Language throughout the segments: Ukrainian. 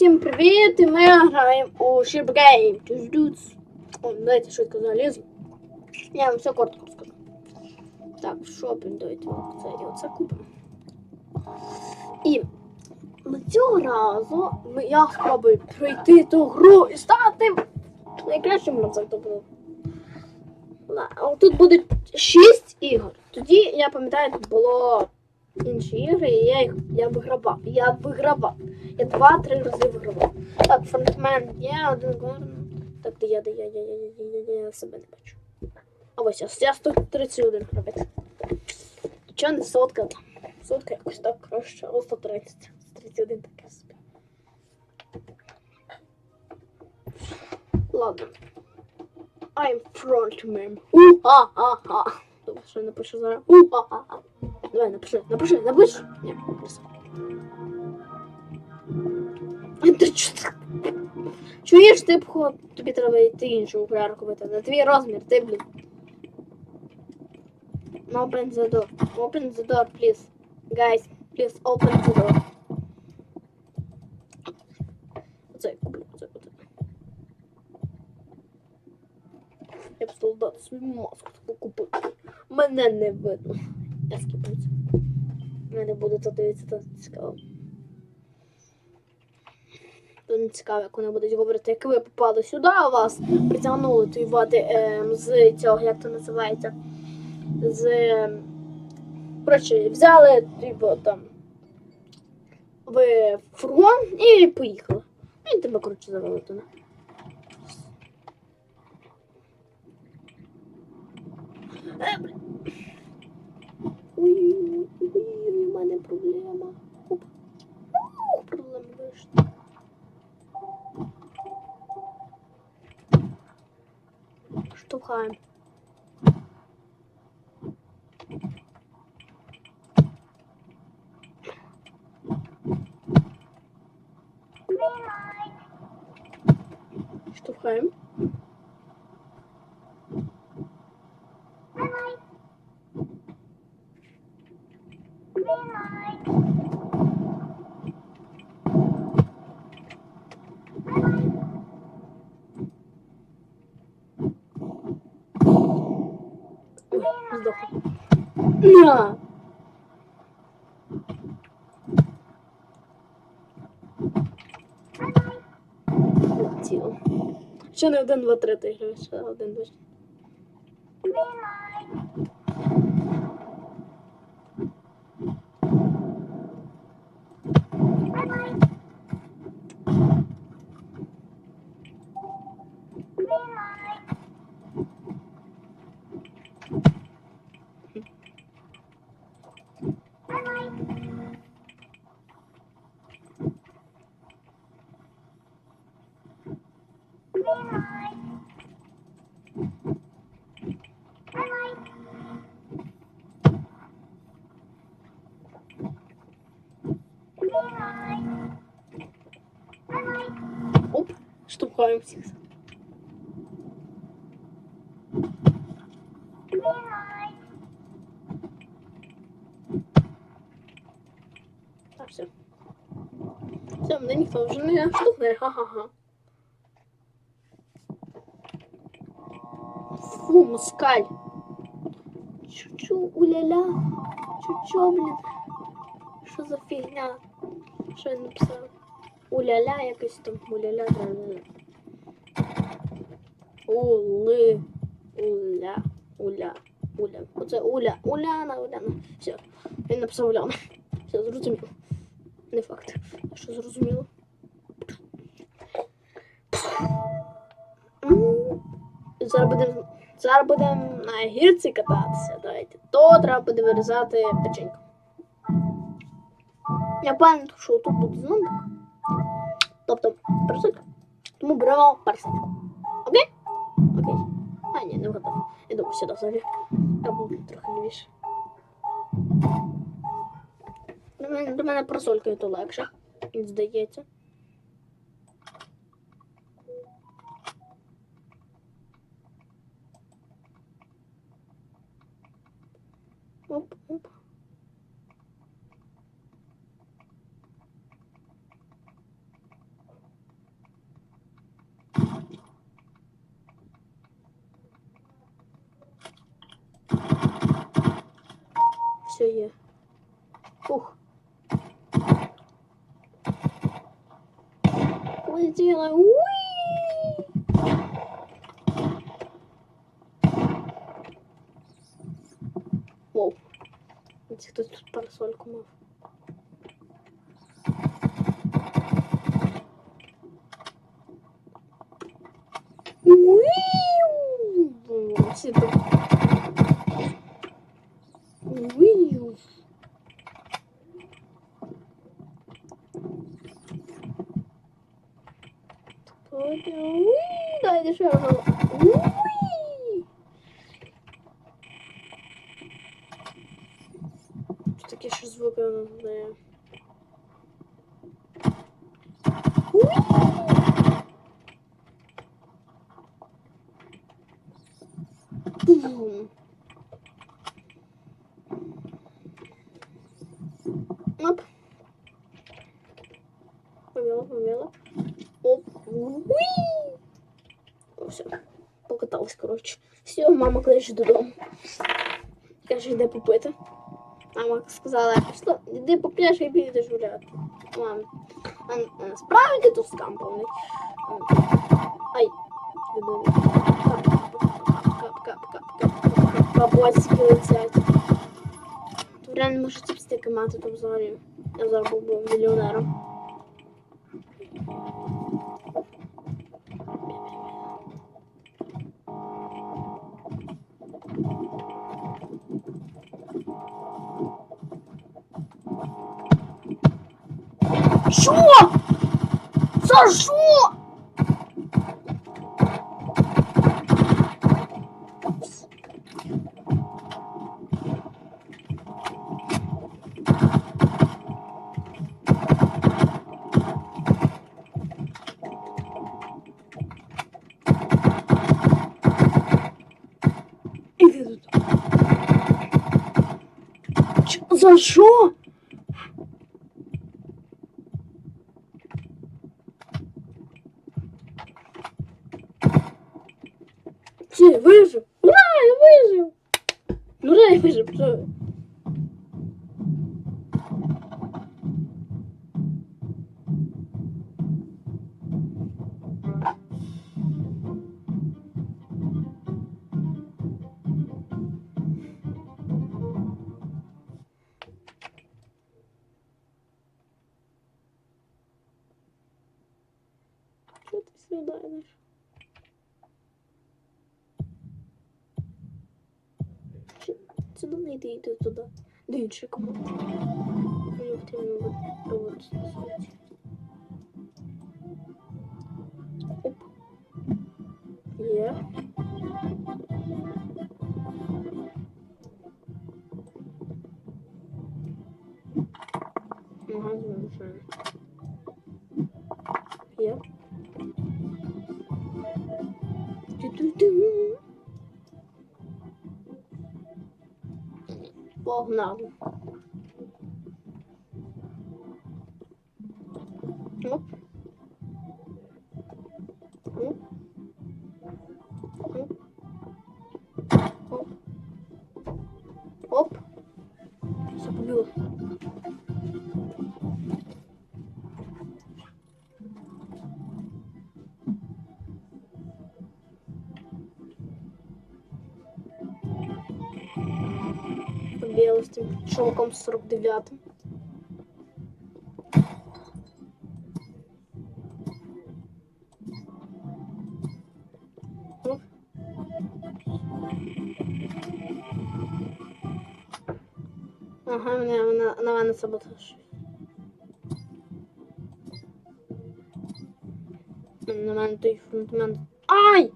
Всім привіт! І ми граємо у. Тюздюц. О, Давайте швидко залізу. Я вам все коротко розкажу. Так, шопінг, давайте це і оце купимо. І цього разу я спробую пройти ту гру і стати найкращим на це буде. Тут буде 6 ігор. Тоді, я пам'ятаю, тут було інші ігри, і я їх я вигравав. Я вигравав. Я два-три рази вигравав. Так, фронтмен є, один горн. Так, де я, де я, я, я, я, я, я, себе не бачу. А ось я, я 131 гравець. Чого не сотка? Сотка якось так краще, але 130. 131 таке собі. Ладно. I'm frontman. У-ха-ха-ха. Добре, що я напишу зараз. У-ха-ха-ха. Давай, напиши, напиши, напиши. Ні, написав. Ти чо- Чуєш, ти б хо- тобі треба йти іншу окуляр купити. На твій розмір, ти, блін. Open the door. Open the door, please. Guys, please open the door. Я б солдат свою маску таку. Мене не видно. Я скіпаю це. Мене буде це дивитися, це цікаво. То не цікаво, як вони будуть говорити, як ви попали сюди, а вас притягнули воювати ем, з цього, як то називається, з. ем, Коротше, взяли, типу, там. В фургон і поїхали. І тебе, коротше, завели туди. Е, блін. мене проблема. Ух, ну, проблем вийшла. Штукаємо. Штукаємо. Тіло. Ще не один, два, три ти граєш, ще один, два. Штовхаємо всіх. Все. Все, мене ніхто не штовхне, ха-ха-ха. Фу, москаль. Чу-чу, уля-ля. Чу-чу, блін. Що за фігня? Що я написав? Уля-ля, якось там уля-ля, да-да-да. Ули, уля, уля, уля. Оце уля, уляна, уляна. Все, він написав уляна. Все, зрозуміло. Не факт. А що зрозуміло? Зараз будемо зараз будемо на гірці кататися. Давайте. То треба буде вирізати печеньку. Я пам'ятаю, що тут буде зонтик. Тобто парасолька. Тому беремо парасольку. Окей. А, ні, не. Я думаю, сюди взагалі. Або трохи лівіше. До мене, просолькою то легше. Здається. Ух. Полетіла. Уй! Воу. Ці хтось тут парасольку мав. Уiu! Всі тут. Уiu! Уи! Дайте ще одного. Уи! Що такі ще звуки вона видає? Коротше. Все, мама кличе додому. Каже, йде попити. Мама сказала, що йди поп'єш і підеш гуляти. Ладно. А насправді тут скам повний. Ай. Бабосики летять. Тут реально може чіпстики мати там взагалі. Я зараз був мільйонером. Що? За що? Тут. За що? Все, вижив. Ура, я вижив. Ура, я вижив. Сюди до неї йди туди. До іншої команди. Оп. Є. Ага, Погнали. Оп. Оп. Оп. Оп. Оп. Все побило. Чуваком 49-м. Ага, мене, вона, на мене саботаж. На мене той фронтмен. Ай!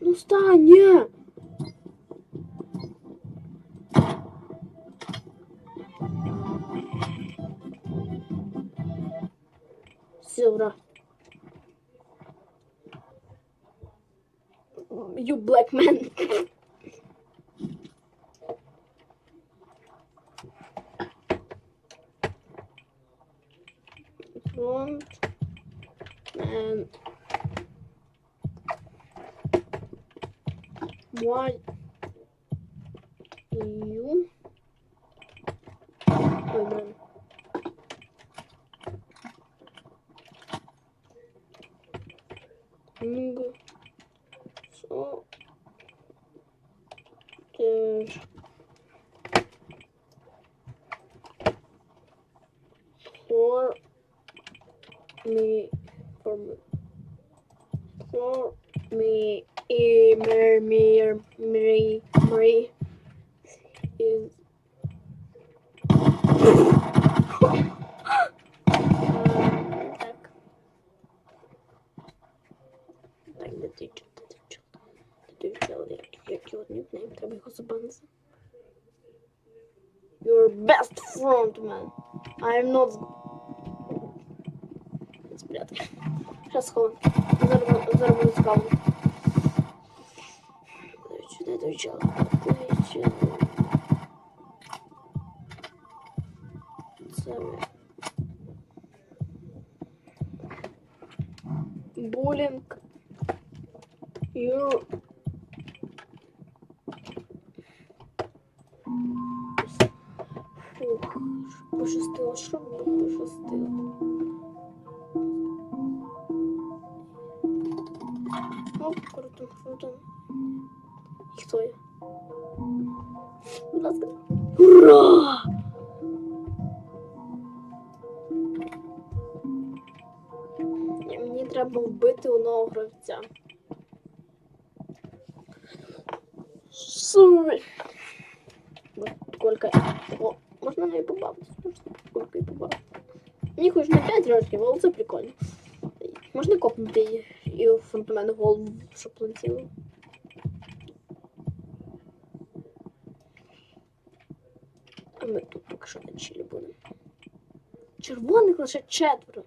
Ну стань, ні! Все, ура. You black man. Dur. For me for me for me mer mer mer mer is який от нікнейм, треба його забанити. Your best friend, man. I'm not... Спрятати. Зараз сховаю. Зараз, бу- зараз буде цікаво. Де той чел? Де чел? Це... Булінг. You... І? Будь ласка. Ура! Ні, Мені треба вбити одного гравця. Сумі. Вот сколько... О, можна неї побавитися? Можна сколько і побавитися. Мені хоч на 5 років, але це прикольно. Можна копнути її і у фронтмену голову, щоб летіло. А ми тут поки що на чилі будемо. Червоних лише четверо.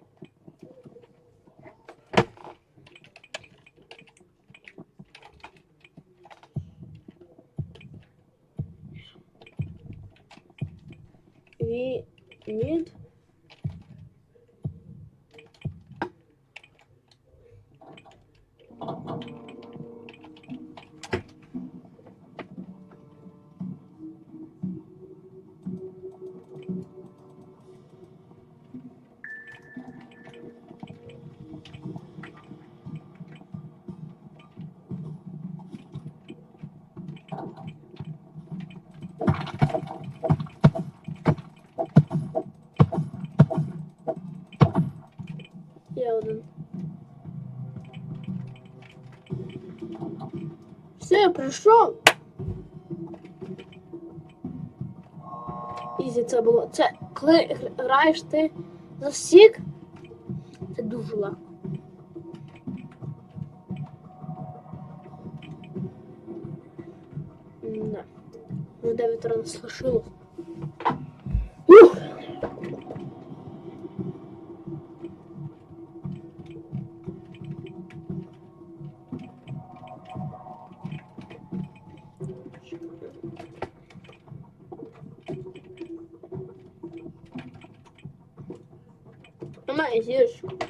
Прийшов. Ізі це було. Це коли граєш ти за всіх, це дуже легко. Да. Ну, дев'ятеро нас лишилось. Немає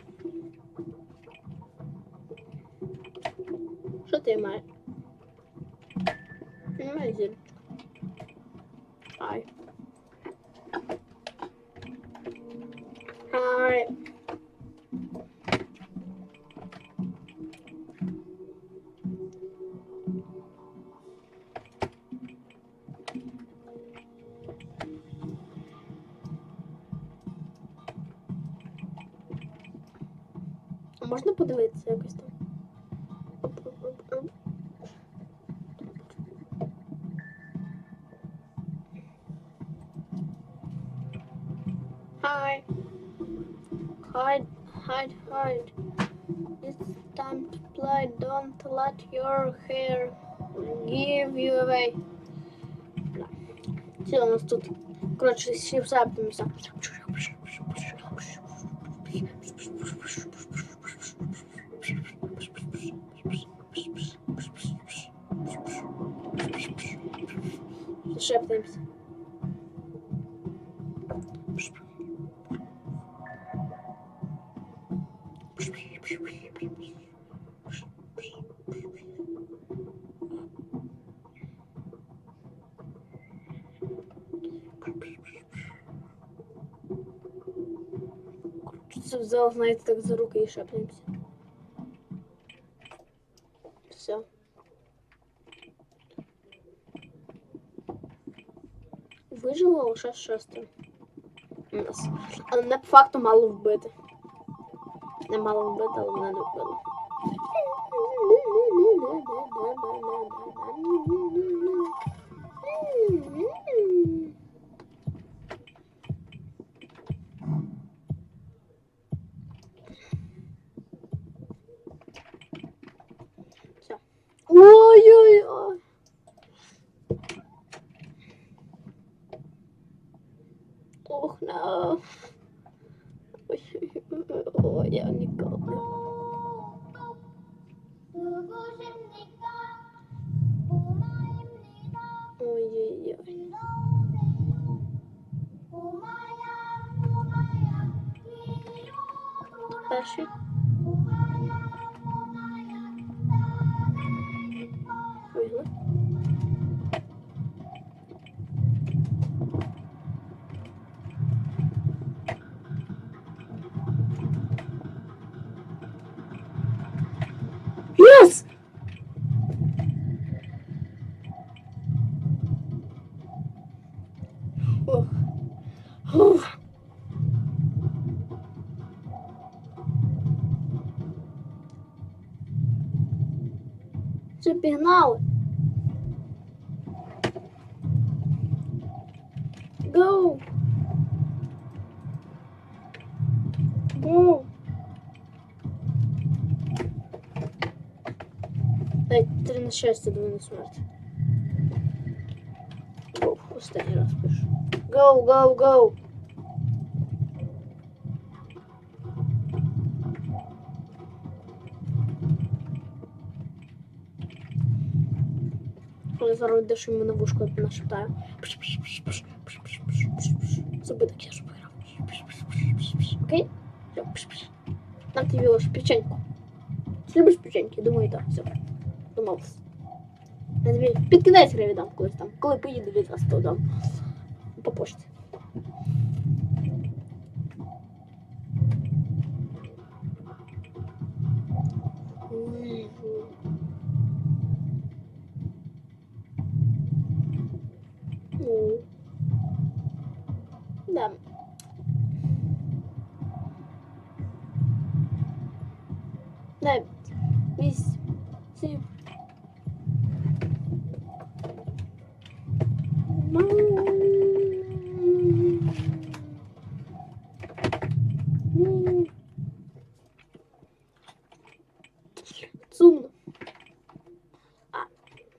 можна подивитися якось там? Hi. Hide, hide, hide. It's time to play. Don't let your hair give you away. Все, у нас тут, коротше, всі все шепнемся. Взял, знаете, так за рукой и шепнемся. Лише. У нас. Але мене по факту мало вбити. Не мало вбити, але мене не вбили. Пігнали. Go! Go! Дай три на щастя, два на смерть. Останній раз пишу. Go, go, go! Зараз дещо йому на вушку нашептаю. Зроби так, я ж виграв. Окей? Нам тобі лише печеньку. Ти любиш печеньки? Думаю, так. Все. Домовились. Я тобі під кінець гри віддам колись там. Коли поїду від вас, то дам. По пошті. Ну. Да. Да. Весь. Сім. Сумно. А,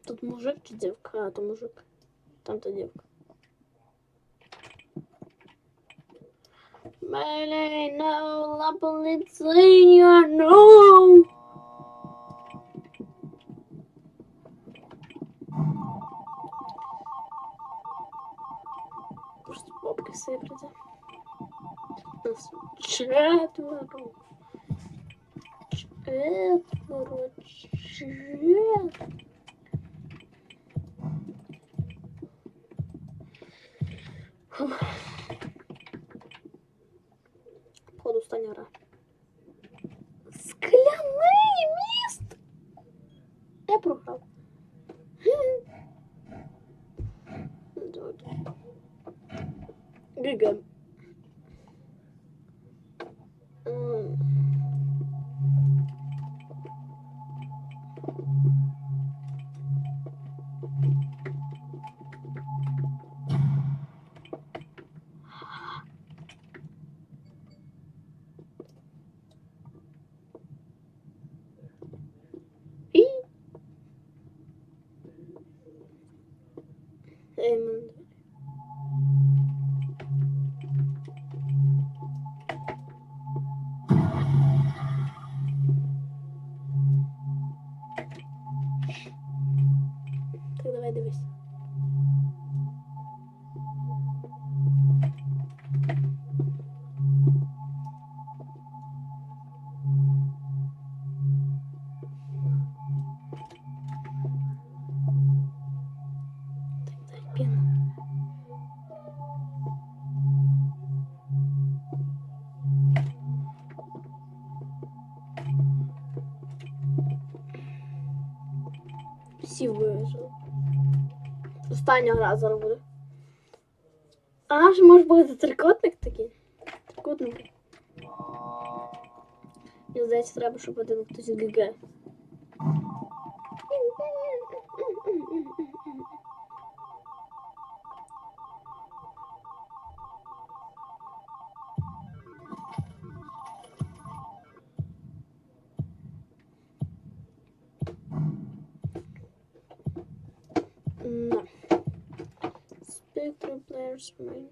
тут мужик чи девка? А, то мужик. Там-то девка. Мене no, la поліція, no! Просто бабки сипляться. Нас четверо. Четверо. Четверо. Походу остання гра. Скляний міст! Я програв. Давайте. Остання разу роблю. буде. А, ж може бути трикутник такий? Трикутник. Мені здається, треба, щоб один хтось ГГ. play three players remain.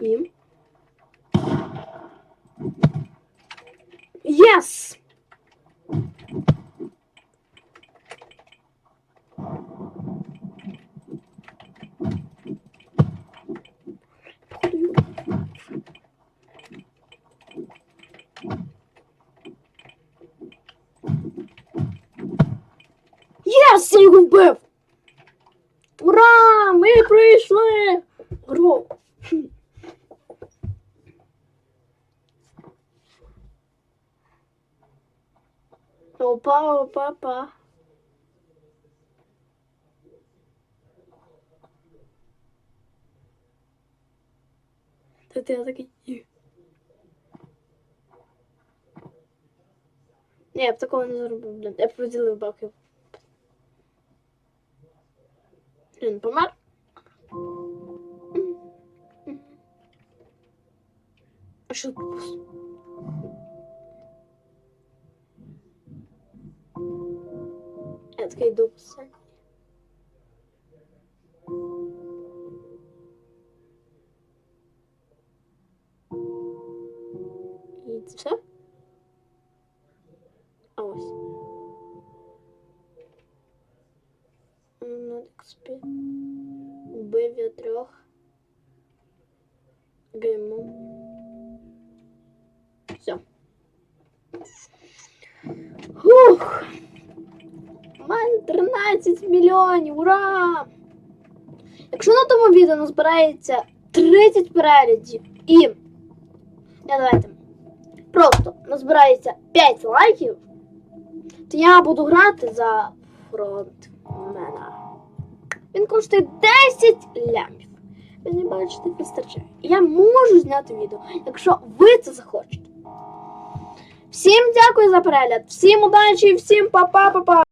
Їм. Єс! Єс! Я його вбив! Ура! Ми прийшли! Гру! Опа, опа, опа. Та я такий. Ні, я б такого не зробив. Я б поділив баки. Він помер. А що тут пусто? Я такий йду по. І це все? XP. Убив я трьох. Гейму. Все. Ух! У мене 13 мільйонів! Ура! Якщо на тому відео назбирається 30 переглядів і. Не, давайте. Просто назбирається 5 лайків, то я буду грати за фронтмена. Він коштує 10 лямів. Мені бачите, вистачає. Я можу зняти відео, якщо ви це захочете. Всім дякую за перегляд, всім удачі, всім па-па-па-па!